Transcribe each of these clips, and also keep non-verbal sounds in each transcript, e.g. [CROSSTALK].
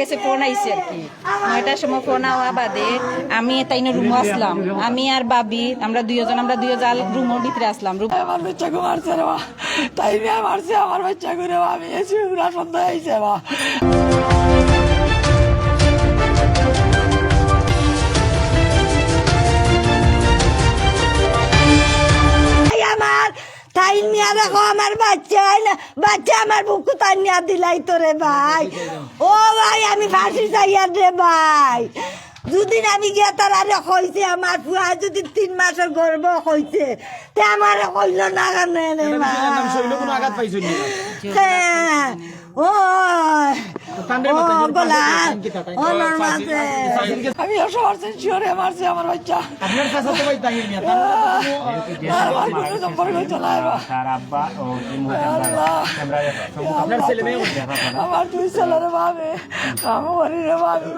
গেছে ফোন আইছে আর কি। নয়টার সময় ফোন আওয়া বাদে আমি তাই না রুমে আসলাম। আমি আর বাবি, আমরা দুইজন, আমরা দুই জাল রুমের ভিতরে আসলাম। রুম আমার গো মারছে রে তাই মেয়ে মারছে আমার গো রে আমি এসে পুরা সন্ধ্যা হয়েছে মা। তাই নিয়া দেখো আমার বাচ্চা আইন বাচ্চা আমার বুকু তার নিয়া দিলাই তো রে ভাই। ও ভাই আমি ফাঁসি চাই আর রে ভাই। দুদিন আমি গিয়ে তার আরে হয়েছে আমার ফুয়া যদি তিন মাসের গর্ব হয়েছে তে আমার হইল না কেন রে ভাই। আমি একশো পার্সেন্ট শিওরে মারছে আমার বাচ্চা। আমার কোনো সম্পর্ক আমরা- দুই ছেলের ভাবে। ভাবি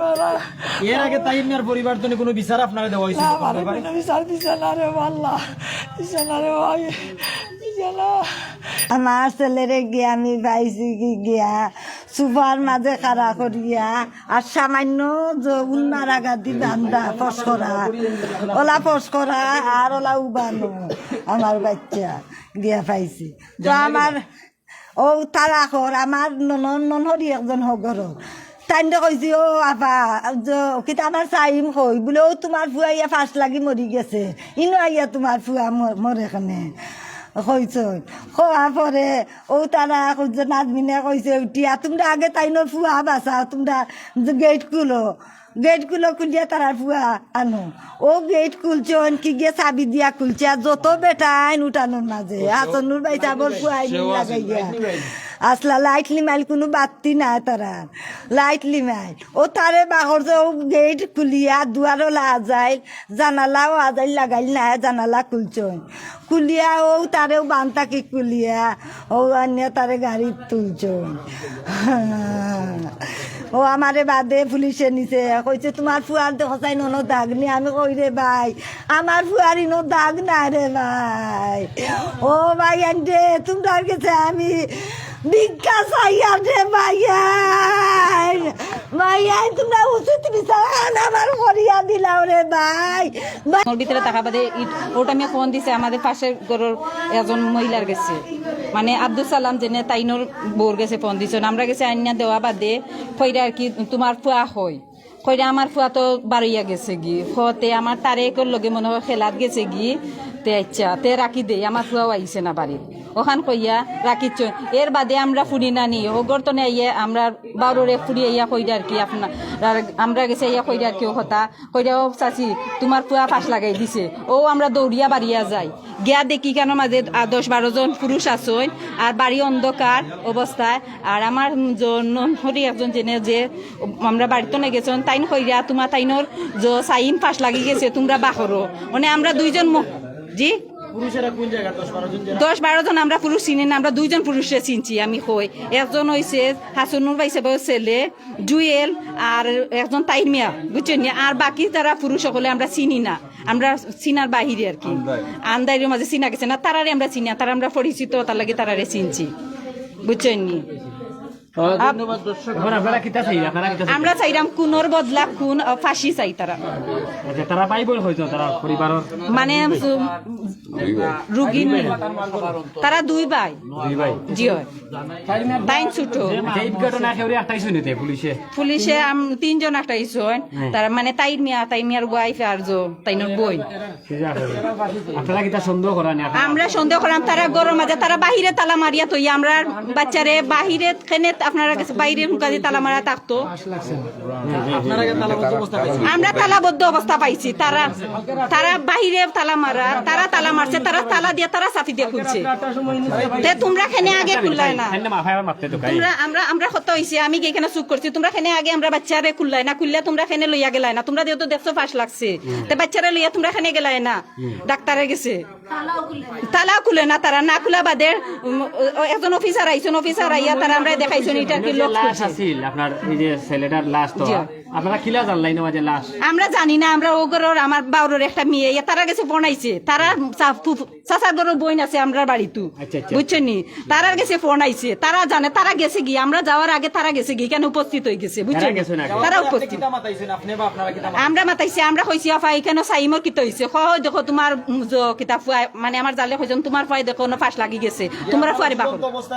এর আগে মিয়ার পরিবার তো কোনো বিচার আপনারা দেওয়া আমার কোনো বিচার দিছে না রে দিছে না রে [SIGHS] আমার ছেলেরে গিয়া আমি পাইছি কি গিয়া? সুপার মাঝে খাড়া করিয়া আর সামান্য যৌন মারা গাদি বান্ধা ফসকরা ওলা ফসকরা আর ওলা উবানো আমার বাচ্চা গিয়া পাইছি। তো আমার ও তারা কর আমার নন ননহরি একজন হগর। তাই কইছি ও আপা কিতা আমার চাইম কই? বোলে ও তোমার ফুয়া ইয়া ফাঁস লাগি মরি গেছে। ইনো আইয়া তোমার ফুয়া মরে খানে কইছ খোয়া পরে ও তারা যে নাজমিনে কইছে উঠিয়া তোমরা আগে তাই নয় ফুয়া বাঁচাও তোমরা গেট খুলো। গেট খুলো খুলিয়া তারা ফুয়া আনো। ও গেট খুলছে কি গিয়ে চাবি দিয়া খুলছে আর যত বেটা আইন উঠানোর মাঝে আসনুর বাইসা বল ফুয়া আইন লাগাইয়া। আসলা লাইট লিমাইল কোনো বাতি নাই তারা। লাইট লিমাইল ও তারে বাহর যে গেট খুলিয়া দুয়ারও লাজাইল, জানালাও আজাই লাগাইল না জানালা খুলছন খুলিয়া ও তারেও বান্তাকি খুলিয়া ও আনিয়া তারে গাড়ি তুলছন [LAUGHS] ও আমারে বাদে পুলিশে নিছে, কইছে, তোমার ফুয়ার দেখাই নন দাগ নি। আমি কই রে ভাই, আমার ফুয়ার ইনো দাগ নাই রে ভাই। ও ভাই, আন্টে, তোমরা গেছে আমি ভিক্ষা চাইয়া রে ভাইয়াই ভাইয়াই তোমরা উচিত বিচার আমার করিয়া দিলাও রে ভাই ওর ভিতরে টাকা বাদে ওটা আমি ফোন দিছে, আমাদের পাশের ঘরের একজন মহিলার গেছে মানে আব্দুল সালাম যেনে তাইনোর বোর গেছে ফোন দিছে। আমরা গেছে আইনা দেওয়া বাদে, কইরা আর কি, তোমার ফুয়া হয় কইরা, আমার ফুয়া তো বাড়িয়া গেছে গি। হতে আমার তারেকর লগে মনে হয় খেলাত গেছে গি। তে আচ্ছা তে রাখি দে, আমার ফুয়াও আইছে না বাড়ির। ওখান কইয়া রাখিছ এর বাদে আমরা ফুড়ি না নি। ওগর তো আইয়া আমরা বারোরে ফুড়ি আইয়া কইরা আর কি আপনার আমরা গেছে ইয়া কইরা আর কি ও কথা। কইরা, ও চাচি, তোমার পুয়া ফাঁস লাগাই দিছে। ও আমরা দৌড়িয়া বাড়িয়া যাই। গিয়া দেখি কেন মাঝে দশ বারো জন পুরুষ আসন আর বাড়ি অন্ধকার অবস্থায়। আর আমার হরি একজন জেনে যে, আমরা বাড়িতে না গেছেন, তাইন কইরা তোমার তাইনর সাইন ফাঁস লাগি গেছে, তোমরা বাহরো। মানে আমরা দুইজন জি? দশ বারো জন আমরা পুরুষ চিনি না আমরা দুইজন পুরুষে চিনছি আমি কই একজন হইছে হাসনুর বাইসে বয়স ছেলে জুয়েল আর একজন তাইর মিয়া বুঝছেন নি? আর বাকি তারা পুরুষ সকলে আমরা চিনি না। আমরা চিনার বাহিরে আর কি। আন্দাইরের মাঝে চিনা গেছে না তারারে আমরা চিনি না তারা আমরা পরিচিত তার লাগে তারারে চিনছি। বুঝছেন আমরা চাইরাম কুনোর বদলা খুন আহ, ফাঁসি চাই তারা। তারা পাইব হয়তো তারা পরিবারের মানে রুগী। তারা দুই ভাই। দুই ভাই। জি হয়। তাইন ছুটো। এই ঘটনা কেউ একটাই শুনিতে পুলিশে পুলিশে আম- তিনজন তার মানে তাইর মিয়া তাই মিয়ার ওয়াইফ আর জো তাইনোর বই। আছে। সন্দেহ আমরা সন্দেহ করলাম তারা গরম মাঝে তারা বাহিরে তালা মারিয়া তৈ আমরা বাচ্চারে বাহিরে খেনে আপনারা বাইরে হুকা তালা মারা থাকতো আমরা তালাবদ্ধ অবস্থা পাইছি। তারা তারা বাহিরে তালা মারা তারা তালা মারছে তারা তালা দিয়ে তারা সাথী দিয়ে খুলছে। তে তোমরা খেনে আগে খুললাই না। তোমরা আমরা আমরা কত হইছে আমি এখানে চুপ করছি? তোমরা খেনে আগে আমরা বাচ্চারে খুললাই না খুললে তোমরা খেনে লইয়া গেলাই না। তোমরা যেহেতু দেখছ ফাঁস লাগছে তে বাচ্চারে লইয়া তোমরা খেনে গেলাই না। ডাক্তারে গেছে। তালাও খুলে না তারা না খুলা বাদে উম, একজন অফিসার আইছেন অফিসার আইয়া তারা আমরা দেখাইছেন এটা কি লোক আপনার এই যে ছেলেটার লাশ তো। আপনারা কিলা জানলাই না মাঝে লাশ? আমরা জানি না আমরা ও ঘরের আমার বাউরের একটা মেয়ে ইয়া তারা গেছে ফোন আইছে। তারা বইন আছে আমরা বাড়িতে। আচ্ছা, আচ্ছা। বুঝছেন নি? তারা গেছে ফোন আইছে। তারা জানে তারা গেছে গিয়ে আমরা যাওয়ার আগে তারা গেছে গিয়ে কেন উপস্থিত হয়ে গেছে? বুঝছেন তারা উপস্থিত। কিতা মাতাইছেন? আপনি বা আপনারা কিতা মাতাইছেন? আমরা মাতাইছি আমরা কইছি আফা এখানে সাইমর কিতা হইছে। হয় দেখো তোমার জ কিতাব ফুয়াই মানে আমার জালে কইছেন তোমার ফুয়াই দেখো না ফাঁস লাগি গেছে। তোমরা ফুয়ারি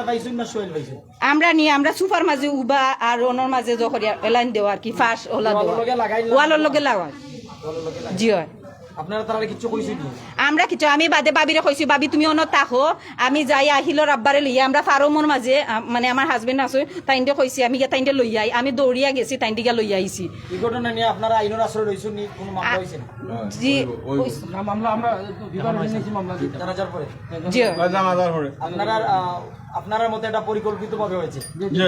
পাইছেন আমরা নিয়ে আমরা সুপার মাঝে উবা আর ওনার মাঝে জহরিয়া এলাইন দেওয়া আর কি ফাঁস ওলা ওয়ালের লগে লাগাই জি হয়। আপনারা তারা কিছু আমরা কিছু আমি বাদে বাবিরে কইছি বাবি তুমি অন্য তাহো আমি যাই আহিলো রাব্বারে লইয়া আমরা ফারমর মাঝে মানে আমার হাজবেন্ড আছে তাইন্ডে কইছি আমি গিয়া তাইন্ডে লই আই। আমি দৌড়িয়া গেছি তাইন্ডে গিয়া লই আইছি। এই ঘটনা নিয়ে আপনারা আইনের আশ্রয় রইছেন নি? কোনো মামলা হইছে না? জি জানাজার পরে জি। আপনারা আহ, আপনার মতে এটা পরিকল্পিত হয়েছে।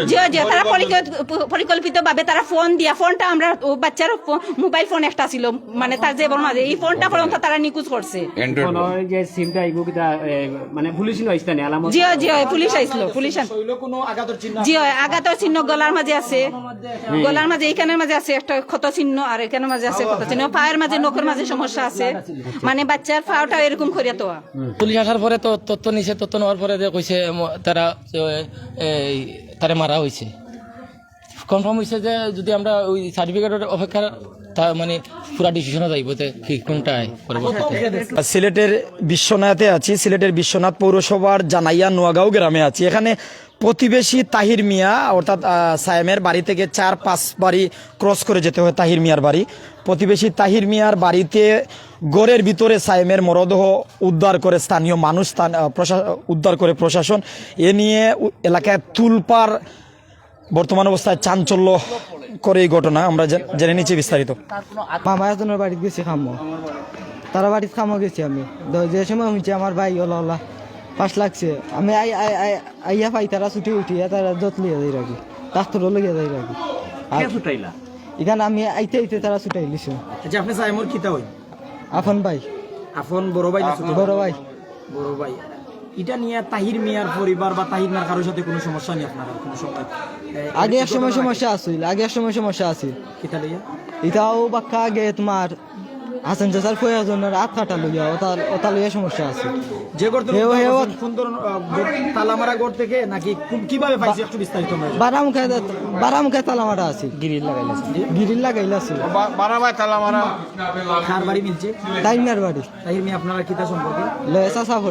জি জি। তারা পরিকল্পিত তারা ফোন দিয়া ফোনটা আমরা ও বাচ্চার মোবাইল ফোন একটা ছিল মানে তার যে মাঝে এই ফোনটা পর্যন্ত তারা নিকুজ করছে। যে সিমটা আইব মানে পুলিশ আলামত। জি জি পুলিশ আইছিল পুলিশ শৈল কোনো আঘাতের চিহ্ন জি হয় আঘাতর চিহ্ন গলার মাঝে আছে। গলার মাঝে এইখানের মাঝে আছে একটা ক্ষত চিহ্ন আর এখানের মাঝে আছে ক্ষত চিহ্ন। পায়ের মাঝে নখের মাঝে সমস্যা আছে। মানে বাচ্চার পাওটা এরকম করিয়া তো পুলিশ আসার পরে তো তথ্য নিছে তথ্য নেওয়ার পরে কইছে তারা তারা মারা হয়েছে। কনফার্ম হয়েছে যে যদি আমরা ওই সার্টিফিকেটের অপেক্ষা, তা মানে পুরা ডিসিশনে যাইব কি কোনটায় সিলেটের বিশ্বনাথে আছি, সিলেটের বিশ্বনাথ পৌরসভার জানাইয়া নোয়াগাঁও গ্রামে আছি। এখানে প্রতিবেশী তাহির মিয়া অর্থাৎ সায়েমের বাড়ি থেকে চার পাঁচ বাড়ি ক্রস করে যেতে হয় তাহির মিয়ার বাড়ি। প্রতিবেশী তাহির মিয়ার বাড়িতে গড়ের ভিতরে সায়েমের মরদেহ উদ্ধার করে স্থানীয় মানুষ স্থান উদ্ধার করে প্রশাসন। এ নিয়ে এলাকায় তুলপার বর্তমান অবস্থায় চাঞ্চল্য করে এই ঘটনা। আমরা জেনে নিচ্ছি বিস্তারিত। বাড়িতে গেছি খামো। তারা বাড়িতে খামো গেছি আমি। যে সময় হয়েছে আমার ভাই ওলা ওলা। পাঁচ লাগছে। আমি আই আই আই আইয়া পাই তারা ছুটি উঠিয়া তারা যত লিয়ে যাই রাখি। ডাক্তারও লিয়ে যাই রাখি। আর এখানে আমি আইতে আইতে তারা ছুটাই লিছি। আচ্ছা আপনি সাইমর কিতা হই আপন ভাই। আপন বড় ভাই না বড় ভাই। বড় ভাই। এটা নিয়ে তাহির মিয়ার পরিবার বা তাহির মিয়ার কারোর সাথে কোনো সমস্যা নেই আপনার? কোনো সময় আগে এক সময় সমস্যা আছিল আগে এক সময় সমস্যা আছিল। কিতা লইয়া? এটাও বাক্কা আগে তোমার হাসান চাচার প্রয়োজনের আট কাটা লইয়া ওটা ওটা লইয়া সমস্যা আছে। যে গড়- তালামারা গড় থেকে নাকি কীভাবে পাইছে একটু বিস্তারিত আমরা জানি। বারা মুখে বারা মুখে তালামাটা আছে। গিরিল লাগাইলা গিরিল লাগাইলা আছে। কার বাড়ি মিলছে? তাই বাড়ি। তাহির আপনারা কিতা সম্পর্কে? লয়ে চাচা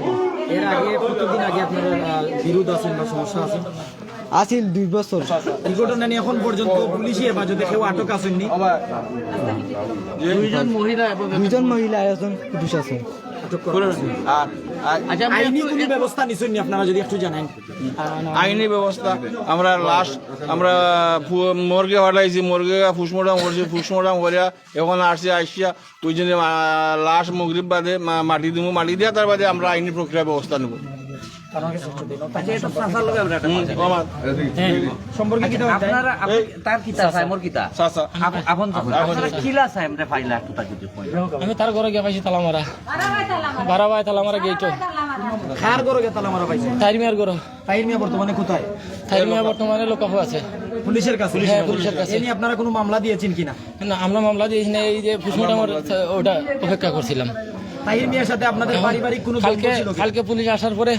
এর আগে কতদিন আগে আপনার বিরোধ আছেন বা সমস্যা আছেন আছিল দুই বছর। এই ঘটনা নিয়ে এখন পর্যন্ত পুলিশে বা যদি কেউ আটক আসেননি। দুইজন মহিলা একজন পুরুষ আছে। আটক করা। আইনি কোনো ব্যবস্থা নিছেন আপনারা যদি একটু জানেন। আইনি ব্যবস্থা আমরা লাশ আমরা মর্গে হটাইছি মর্গে ফুসমোটাম করছি ফুসমোটাম করিয়া এখন আসছে আসিয়া ওই জন্য লাশ মগরিব বাদে মা- মাটি দিব মাটি দিয়া তার বাদে আমরা আইনি প্রক্রিয়া ব্যবস্থা নেব। আমি তার ঘরে গিয়ে পাইছি তালা মারা ভাই তালা গেইটো। খার গরো গে তালা মারা তাইর মিয়ার ঘর। তাহির মিয়া বর্তমানে কোথায়? তাইর মিয়া বর্তমানে আছে। পুলিশের কাছে? হ্যাঁ, পুলিশের কাছে। আপনারা কোনো মামলা দিয়েছেন কিনা? না আমরা মামলা দিয়েছি না এই যে পুষ্পটামর ওটা অপেক্ষা করছিলাম। তাহির মিয়ার সাথে আপনাদের পারিবারিক কোনো? কালকে পুলিশ আসার পরে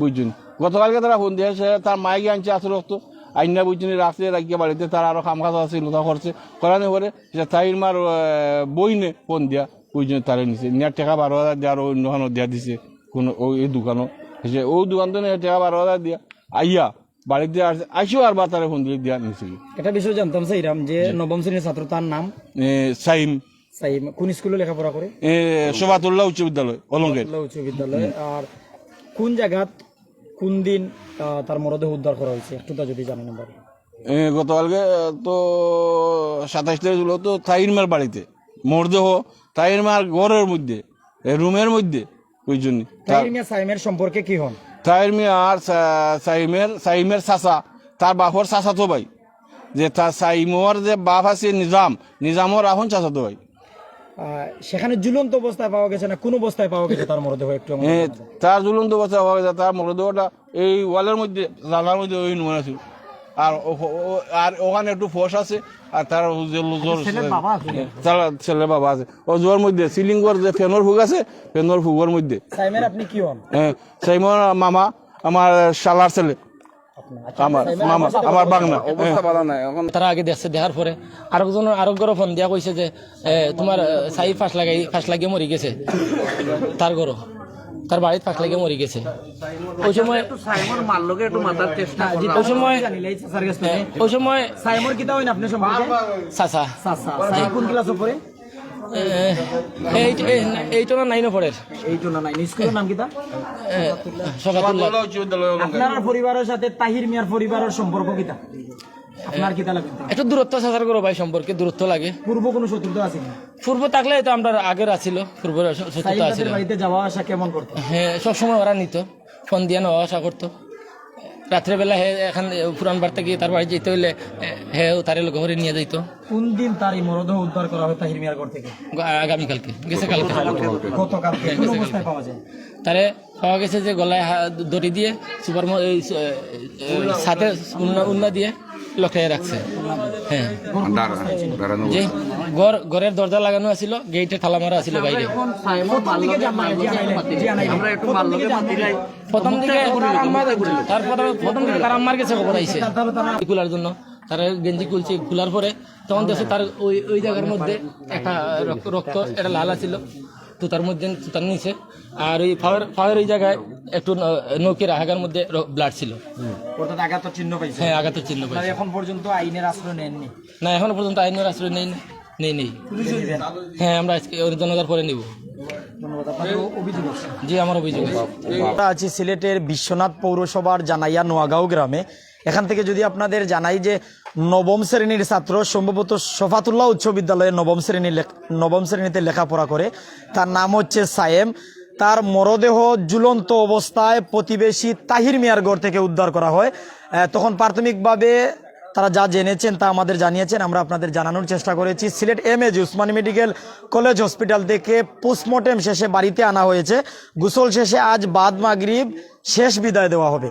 বুঝছেন গতকালকে তারা ফোন দিয়েছে তার আনছে আসলে রক্ত আইনা বুঝছেন রাখিয়ে বাড়িতে তার আরও কাম কাজ আছে করছে। করানো পরে তাইর মার বইনে ফোন দিয়া বুঝছেন তারে নিছে। নেট টাকা বারো হাজার দিয়ে আরও দিয়া দিছে কোনো ওই এই দোকানও। সে ও দোকান তো টাকা বারো হাজার দিয়া আইয়া বাড়িতে আসছে আইসিও আর ফোন দিয়ে দিয়া নিছে। একটা বিষয় জানতাম চাইরাম যে নবম শ্রেণির ছাত্র তার নাম? সাইম। সাই কোন স্কুলে লেখাপড়া করে? এ, শোভাতুল্লাহ উচ্চ বিদ্যালয় অলঙ্কের উচ্চ বিদ্যালয়ে আর কোন জায়গাত কোন দিন তার মরদেহ উদ্ধার করা হয়েছে? একটু তা যদি জানেন পারি। গতকালকে তো সাতাইশ তারিখ হলো তো তাইর মার বাড়িতে। মরদেহ তাইর মার ঘরের মধ্যে রুমের মধ্যে ওই জন্য। তাহির মিয়া সাইমের সম্পর্কে কি হন? তাইর মিয়া আর সাইমের সাইমের চাচা তার বাপর চাচা তো ভাই। যে তার সাইমর যে বাপ আছে নিজাম নিজামর এখন চাচা তো ভাই। সেখানে ঝুলন্ত অবস্থায় পাওয়া গেছে না কোন অবস্থায় পাওয়া গেছে তার মরদেহ একটু জানাবেন। তার ঝুলন্ত অবস্থা হওয়া গেছে তার মরদেহটা এই ওয়ালের মধ্যে জানার মধ্যে ওই ছিল আর আর ওখানে একটু ফোর্স আছে আর তার যে জোর- তার ছেলে বাবা আছে। ও জোর মধ্যে সিলিং যে ফেনোর ফুগ আছে ফেনোর ফুগের মধ্যে। সাইমের আপনি কি হন? হ্যাঁ মামা আমার শালার ছেলে। আমার মামা আমার বাংলা। হ্যাঁ। তারা আগে দেখছে দেখার পরে আরেকজন আরোগ্যর ফোন দিয়া কইছে যে তোমার সাই ফাঁস লাগাই ফাঁস লাগিয়ে মরি গেছে। তার গরো তার বাড়িতে ফাঁস লাগিয়ে মরি গেছে। ওই সময় চেষ্টা ওই সময় থেকে। ওই সময় সাইমর কিতা হইন আপনি সম্পর্কে চাচা। চাচা কোন ক্লাসে পড়ে এইটো না নাইনো পড়ে এইটো না নাই স্কুলের নাম কিতা সকাতুল্লাহ। আপনার পরিবারের সাথে তাহির মিয়ার পরিবারের সম্পর্ক কিতা আপনার কিতা লাগে? একটু দূরত্ব চাচার করো ভাই সম্পর্কে দূরত্ব লাগে। পূর্ব কোনো শত্রুতা আছে পূর্ব থাকলে তো আমরা আগের আছিল পূর্ব শত্রুতা সাইম আছিল। বাড়িতে যাওয়া আসা কেমন করতো? হ্যাঁ সবসময় ওরা নিত। ফোন দিয়ে নেওয়া আসা করতো। রাত্রেবেলা হে এখান পুরান বার্তা গিয়ে তার বাড়ি যেতে হইলে হে তারে লোক ঘরে নিয়ে যাইতো। কোন দিন তার এই মরদেহ উদ্ধার করা হয় তাহির মিয়ার ঘর থেকে? আগামীকালকে গেছে কালকে। গতকালকে কোন অবস্থায় পাওয়া যায়? তারে পাওয়া গেছে যে গলায় হা- দড়ি দিয়ে সুপার সাথে উন্না দিয়ে। লখাইয়ে রাখছে। হ্যাঁ। যে ঘর ঘরের দরজা লাগানো আছিল গেটে তালা মারা আছিল বাইরে। একটু প্রথম দিকে প্রথম- দিকে তার আম্মার কাছে খবর আইছে। খোলার জন্য। তার গেঞ্জি খুলছে খোলার পরে তখন দেখছে তার ওই ওই জায়গার মধ্যে একটা রক্ত রক্ত এটা লাল আছিল। তো তার মধ্যে তার নিচে। আর ওই ফাওয়ার ফাওয়ার ওই জায়গায় একটু নৌকের আগার মধ্যে ব্লাড ছিল। অর্থাৎ আঘাতের চিহ্ন পাইছে। হ্যাঁ আঘাতের চিহ্ন পাইছে। এখন পর্যন্ত আইনের আশ্রয় নেননি? না এখনও পর্যন্ত আইনের আশ্রয় নেই নেই নেই। হ্যাঁ আমরা আজকে ওর জনতার পরে নিব। জি আমার অভিযোগ আছি সিলেটের বিশ্বনাথ পৌরসভার জানাইয়া নোয়াগাঁও গ্রামে। এখান থেকে যদি আপনাদের জানাই যে নবম শ্রেণির ছাত্র সম্ভবত শফাতুল্লাহ উচ্চ বিদ্যালয়ে নবম শ্রেণি নবম শ্রেণীতে লেখাপড়া করে, তার নাম হচ্ছে সায়েম। তার মরদেহ ঝুলন্ত অবস্থায় প্রতিবেশী তাহির মিয়ার গড় থেকে উদ্ধার করা হয়। তখন প্রাথমিকভাবে তারা যা জেনেছেন তা আমাদের জানিয়েছেন, আমরা আপনাদের জানানোর চেষ্টা করেছি। Sylhet M A G Osmani medical college hospital থেকে পোস্টমর্টেম শেষে বাড়িতে আনা হয়েছে। গোসল শেষে আজ বাদ মাগরিব, শেষ বিদায় দেওয়া হবে।